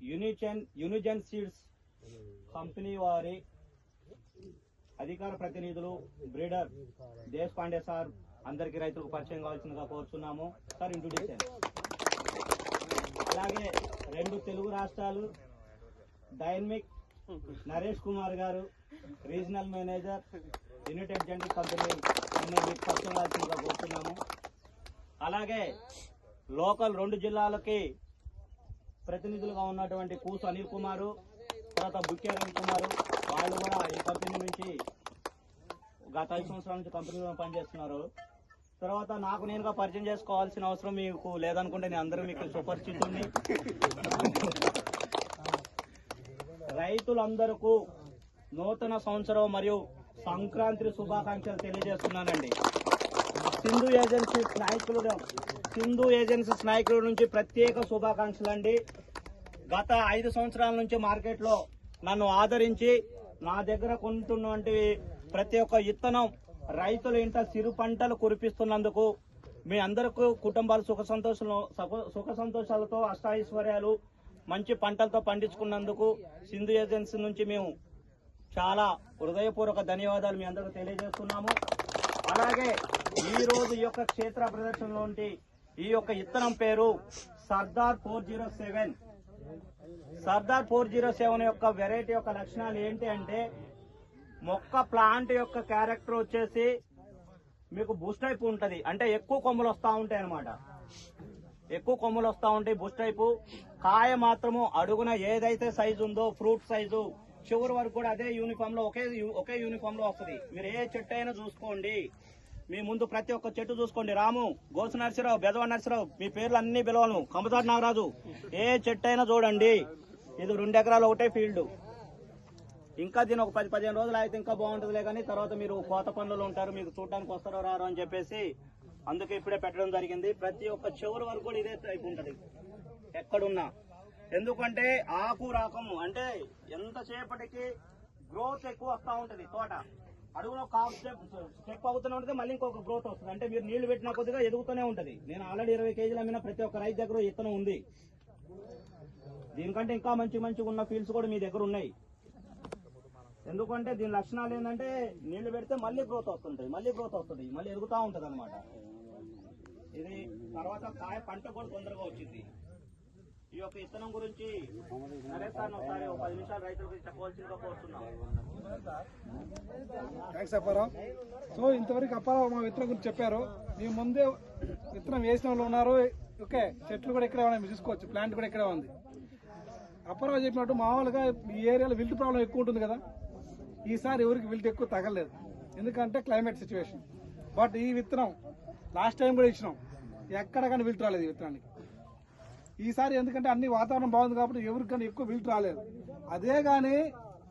Unison unison seeds company వారి అధికార ప్రతినిధులు బ్రీడర్ దేశ్ పాండే సార్ అందరికి రైతులకు పరిచయం కావాల్సిందిగా కోరుతున్నాము సార్ ఇంట్రొడ్యూస్ అలాగే రెండు తెలుగు రాష్ట్రాలు dynamic Naresh Kumar garu regional manager united gender company మీకు పరిచయం కావాల్సిందిగా కోరుతున్నాము అలాగే లోకల్ రెండు జిల్లాలకి ప్రతినిధులుగా ఉన్నటువంటి కూసు అనిల్ కుమారు తర్వాత బుక్కే రవి కుమారు వాళ్ళు కూడా ఈ కంపెనీ నుంచి గత ఐదు సంవత్సరాల నుంచి కంపెనీలో పనిచేస్తున్నారు. తర్వాత నాకు నేనుగా పరిచయం చేసుకోవాల్సిన అవసరం మీకు లేదనుకుంటే నేను అందరూ మీకు సుపరిచితుడిని రైతులందరకు నూతన సంవత్సరం మరియు సంక్రాంతి శుభాకాంక్షలు తెలియజేస్తున్నానండి. సింధు ఏజెన్సీ నాయకులు సింధు ఏజెన్సీస్ నాయకుల నుంచి ప్రత్యేక శుభాకాంక్షలు అండి గత ఐదు సంవత్సరాల నుంచి మార్కెట్లో నన్ను ఆదరించి నా దగ్గర కొంటున్నటువంటి ప్రతి ఒక్క ఇత్తనం రైతుల ఇంట సిరు పంటలు కురిపిస్తున్నందుకు మీ అందరికీ కుటుంబాలు సుఖ సంతోషాలు సుఖ సంతోషాలతో అష్టాైశ్వర్యాలు మంచి పంటలతో పండించుకున్నందుకు సింధు ఏజెన్సీ నుంచి మేము చాలా హృదయపూర్వక ధన్యవాదాలు మీ అందరికీ తెలియజేస్తున్నాము. అలాగే ఈ రోజు ఈ యొక్క క్షేత్ర ప్రదర్శనలో ఈ యొక్క ఇత్తనం పేరు Sardar four zero seven Sardar four zero seven యొక్క వెరైటీ యొక్క లక్షణాలు ఏంటి అంటే మొక్క ప్లాంట్ యొక్క క్యారెక్టర్ వచ్చేసి మీకు బూస్ట్ టైప్ ఉంటుంది. అంటే ఎక్కువ కొమ్మలు వస్తూ ఉంటాయి అన్నమాట. ఎక్కువ కొమ్మలు వస్తూ ఉంటాయి బూస్ట్ టైపు. కాయ మాత్రము అడుగున ఏదైతే సైజు ఉందో ఫ్రూట్ సైజు చివరి వరకు కూడా అదే యూనిఫామ్లో ఒకే ఒకే యూనిఫామ్లో వస్తుంది. మీరు ఏ చెట్టు అయినా చూసుకోండి. మీ ముందు ప్రతి ఒక్క చెట్టు చూసుకోండి. రాము గోసు నర్సరావు బెదవ నర్సరావు మీ పేర్లు అన్ని పిలవను. కమతాడు నాగరాజు ఏ చెట్టు అయినా చూడండి. ఇది రెండు ఎకరాలు ఒకటే ఫీల్డ్ ఇంకా దీని ఒక పది పదిహేను రోజులు అయితే ఇంకా బాగుంటుందిలే కానీ తర్వాత మీరు కోత పనులు ఉంటారు మీకు చూడడానికి వస్తారో రారు అని చెప్పేసి అందుకే ఇప్పుడే పెట్టడం జరిగింది. ప్రతి ఒక్క చివరి వరకు కూడా ఇదే టైప్ ఉంటది. ఎక్కడున్నా. ఎందుకంటే ఆకు రాకము అంటే ఎంతసేపటికి గ్రోత్ ఎక్కువ వస్తూ ఉంటది తోట. అడుగులో కాపు స్టెప్ స్టెప్ అవుతూనే ఉంటుంది మళ్ళీ ఇంకొక గ్రోత్ వస్తుంది. అంటే మీరు నీళ్ళు పెట్టిన కొద్దిగా ఎదుగుతూనే ఉంటుంది. నేను ఆల్రెడీ ఇరవై కేజీలు అమ్మిన ప్రతి ఒక్క రైతు దగ్గర ఇత్తనం ఉంది. దీనికంటే ఇంకా మంచి మంచిగా ఉన్న ఫీల్డ్స్ కూడా మీ దగ్గర ఉన్నాయి. ఎందుకంటే దీని లక్షణాలు ఏంటంటే నీళ్ళు పెడితే మళ్ళీ గ్రోత్ వస్తుంటది మళ్ళీ గ్రోత్ వస్తుంది మళ్ళీ ఎదుగుతా ఉంటది అనమాట ఇది తర్వాత కాయ పంట కూడా తొందరగా వచ్చింది. ఈ యొక్క ఇత్తనం గురించి నరేష్ సార్ ఒకసారి ఒక పది నిమిషాలు రైతుల గురించి చెప్పవలసిందిగా కోరుతున్నాం. థ్యాంక్స్ అప్పారావు. సో ఇంతవరకు అప్పారావు మా విత్తనం గురించి చెప్పారు. మీ ముందే విత్తనం వేసిన వాళ్ళు ఉన్నారు. ఓకే చెట్లు కూడా ఇక్కడే ఉన్నాయి. చూసుకోవచ్చు. ప్లాంట్ కూడా ఇక్కడే ఉంది. అప్పారావు చెప్పినట్టు మామూలుగా ఈ ఏరియాలో విల్ట్ ప్రాబ్లం ఎక్కువ ఉంటుంది కదా. ఈసారి ఎవరికి విల్ట్ ఎక్కువ తగలేదు ఎందుకంటే క్లైమేట్ సిచ్యువేషన్ బట్ ఈ విత్తనం లాస్ట్ టైం కూడా ఇచ్చినాం. ఎక్కడ కానీ విల్ట్ రాలేదు ఈ విత్తనానికి. ఈసారి ఎందుకంటే అన్ని వాతావరణం బాగుంది కాబట్టి ఎవరికైనా ఎక్కువ విల్ట్ రాలేదు. అదే కానీ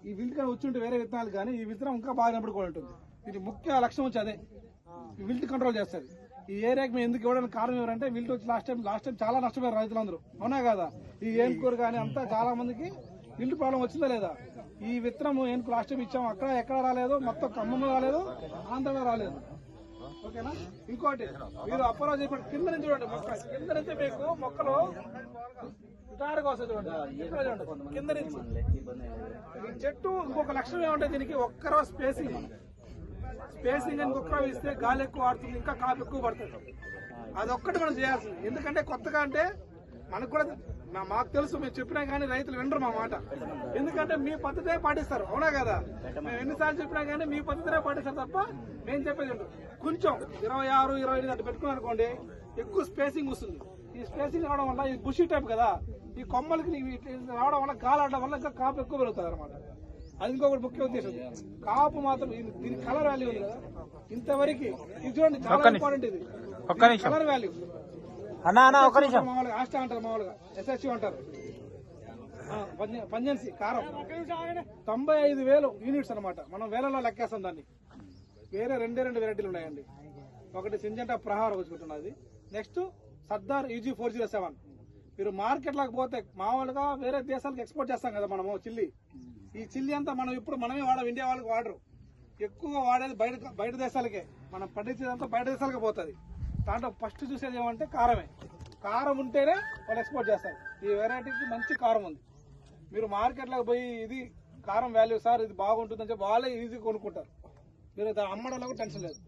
ఈ విల్ట్ కానీ వచ్చి ఉంటే వేరే విత్తనాలు కానీ ఈ విత్తనం ఇంకా బాగా కూడా ఉంటుంది ఇది ముఖ్య లక్ష్యం వచ్చి అదే. ఈ విల్ట్ కంట్రోల్ చేస్తుంది. ఈ ఏరియాకి మేము ఎందుకు ఇవ్వడానికి కారణం ఎవరంటే విల్ట్ వచ్చి లాస్ట్ టైం లాస్ట్ టైం చాలా నష్టపోయారు రైతులందరూ. అవునా కదా? ఈ ఏనుకూరు కానీ అంతా చాలా మందికి విల్ట్ ప్రాబ్లం వచ్చిందా లేదా? ఈ విత్తనం ఏనుకు లాస్ట్ టైం ఇచ్చాము. అక్కడ ఎక్కడ రాలేదు? మొత్తం ఖమ్మంలో రాలేదు. ఆంధ్రలో రాలేదు. ఓకేనా? ఇంకోటి మీరు అప్పారావు చెప్పండి కింద నుంచి చూడండి మొక్క కింద నుంచి మీకు మొక్కలు నిటారుగా వస్తుంది చూడండి. ఇక్కడ చూడండి కింద నుంచి. ఈ చెట్టు ఇంకొక లక్షణం ఏమంటే దీనికి ఒక్కరో స్పేసింగ్ స్పేసింగ్ అని ఒక్కరో ఇస్తే గాలి ఎక్కువ ఆడుతుంది ఇంకా కాపు ఎక్కువ పడుతుంది. అదొక్కటి మనం చేయాల్సింది. ఎందుకంటే కొత్తగా అంటే మనకు కూడా మా- మాకు తెలుసు మేము చెప్పినా కానీ రైతులు వినరు మా మాట. ఎందుకంటే మీ పద్ధతే పాటిస్తారు అవునా కదా? మేము ఎన్నిసార్లు చెప్పినా కానీ మీ పద్ధతినే పాటిస్తారు తప్ప మేము చెప్పేది ఉండదు. కొంచెం ఇరవై ఆరు ఇరవై ఐదు అట్లా పెట్టుకున్నాం అనుకోండి ఎక్కువ స్పేసింగ్ వస్తుంది. ఈ స్పేసింగ్ రావడం వల్ల ఇది బుషి టైప్ కదా ఈ కొమ్మలకి రావడం వల్ల గాలి ఆడడం వల్ల ఇంకా కాపు ఎక్కువ పెరుగుతుంది అనమాట అది ఇంకొకటి ముఖ్య ఉద్దేశం. కాపు మాత్రం దీని కలర్ వాల్యూ ఉంది కదా. ఇంతవరకు ఇది చూడండి చాలా ఇంపార్టెంట్ ఇది. కలర్ వాల్యూ అన్నా అన్నా ఒక నిమిషం. మామూలుగా ఆస్టా అంటారు మామూలుగా. ఎస్ఎస్సి అంటారు. పంజెన్సీ కారం. తొంభై ఐదు వేలు యూనిట్స్ అన్నమాట. మనం వేలలో లెక్కేస్తాం దాన్ని. వేరే రెండే రెండు వెరైటీలు ఉన్నాయండి. ఒకటి Syngenta Prahar వచ్చుకుంటున్నది next Sardar UG four zero seven మీరు మార్కెట్లోకి పోతే మామూలుగా వేరే దేశాలకు ఎక్స్పోర్ట్ చేస్తాం కదా మనము చిల్లి. ఈ చిల్లి అంతా మనం ఇప్పుడు మనమే వాడం ఇండియా వాళ్ళకి వాడరు. ఎక్కువగా వాడేది బయట బయట దేశాలకే. మనం పండించేదంతా బయట దేశాలకే పోతుంది. దాంట్లో ఫస్ట్ చూసేది ఏమంటే కారమే. కారం ఉంటేనే వాళ్ళు ఎక్స్పోర్ట్ చేస్తారు. ఈ వెరైటీకి మంచి కారం ఉంది. మీరు మార్కెట్లోకి పోయి ఇది కారం వాల్యూ సార్ ఇది బాగుంటుందని చెప్పి వాళ్ళే ఈజీ కొనుక్కుంటారు. మీరు అమ్మడంలో కూడా టెన్షన్ లేదు.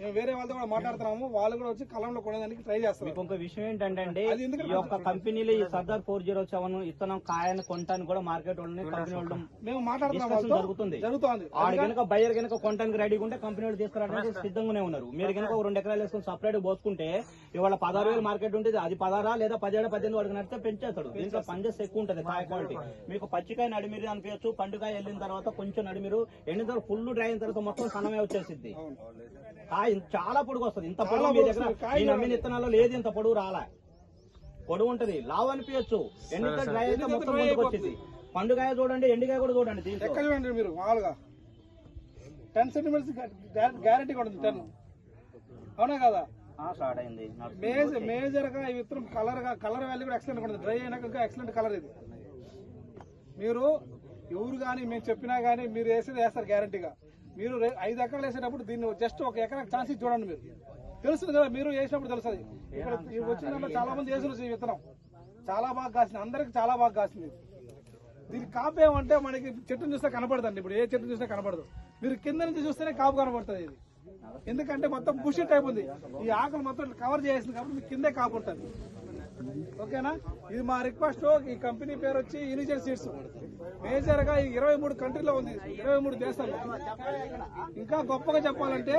మేము వేరే వాళ్ళతో కూడా మాట్లాడుతున్నాము. వాళ్ళు కూడా వచ్చి కలంలో కొనేదానికి ట్రై చేస్తారు మీకు ఇంకో విషయం ఏంటంటే అండి అది ఎందుకు ఈ యొక్క కంపెనీలో ఈ సర్దార్ ఫోర్ జీరో సెవెన్ ఇత్తనం కాయని కొంటానికి కూడా మార్కెట్ వాళ్ళని కంపెనీ వాళ్ళు మేము మాట్లాడుతున్నాం వాళ్ళతో. జరుగుతుంది. జరుగుతోంది. ఆడు కనుక బయ్యర్ కనుక కొనడానికి రెడీగా ఉంటే కంపెనీ వాళ్ళు తీసుకురావడానికి సిద్ధంగానే ఉన్నారు. మీరు కనుక రెండు ఎకరాలు వేసుకుని సపరేట్ పోసుకుంటే ఇవాళ పదహారు వేలు మార్కెట్ ఉంటుంది అది పదహారా లేదా పదిహేడు పద్దెనిమిది వాడికి నడితే పెంచేస్తాడు. దీంట్లో పంజెస్ ఎక్కువ ఉంటుంది కాయ క్వాలిటీ మీకు పచ్చికాయ నడిమిరి అనిపించచ్చు పండుకాయ వెళ్ళిన తర్వాత కొంచెం నడిమిరు ఎండిన తర్వాత ఫుల్ డ్రై అయిన తర్వాత మొత్తం సన్నమే వచ్చేసిద్ది. కాయ చాలా పొడుగు వస్తుంది. ఇంత పొడుగు మీ దగ్గర ఈ నమ్మిన ఇత్తనాల్లో లేదు ఇంత పొడుగు రాలే. పొడుగు ఉంటది. లావు అనిపించచ్చు. ఎండితే డ్రై అయితే మొత్తం ముందుకు వచ్చింది పండుకాయ చూడండి ఎండికాయ కూడా చూడండి దీంట్లో. ఎక్కడ చూడండి మీరు మామూలుగా. టెన్ సెంటీమీటర్స్ గ్యారంటీ కూడా ఉంది టెన్. అవునా కదా? ఆ, స్టార్ట్ అయింది. మేజర్గా ఈ విత్తనం కలర్గా కలర్ వాల్యూ కూడా ఎక్సలెంట్ ఉంటుంది. డ్రై అయినాక ఇంకా ఎక్సలెంట్ కలర్ ఇది. మీరు ఎవరు కానీ మేము చెప్పినా కానీ మీరు వేసేది వేస్తారు గ్యారంటీగా మీరు ఐదు ఎకరాలు వేసేటప్పుడు దీన్ని జస్ట్ ఒక ఎకరా ఛాన్స్ ఇచ్చి చూడండి మీరు. తెలుస్తుంది కదా మీరు వేసినప్పుడు తెలుస్తుంది. ఇక్కడ వచ్చిన చాలా మంది వేసిన విత్తనం. చాలా బాగా కాసింది. అందరికి చాలా బాగా కాసింది దీని కాపు ఏమంటే మనకి చెట్టును చూస్తే కనపడదండి ఇప్పుడు. ఏ చెట్టు చూసినా కనపడదు. మీరు కింద నుంచి చూస్తేనే కాపు కనపడుతుంది ఇది. ఎందుకంటే మొత్తం బుషి టైప్ ఉంది. ఈ ఆకులు మొత్తం కవర్ చేసింది కాబట్టి మీకు కిందే కాపు ఉంటుంది. ఓకేనా? ఇది మా రిక్వెస్ట్ ఈ కంపెనీ పేరు వచ్చి ఇనిషియల్ సీడ్స్ మేజర్గా ఇరవై మూడు కంట్రీలో ఉంది. ఇరవై మూడు దేశాల్లో ఇంకా గొప్పగా చెప్పాలంటే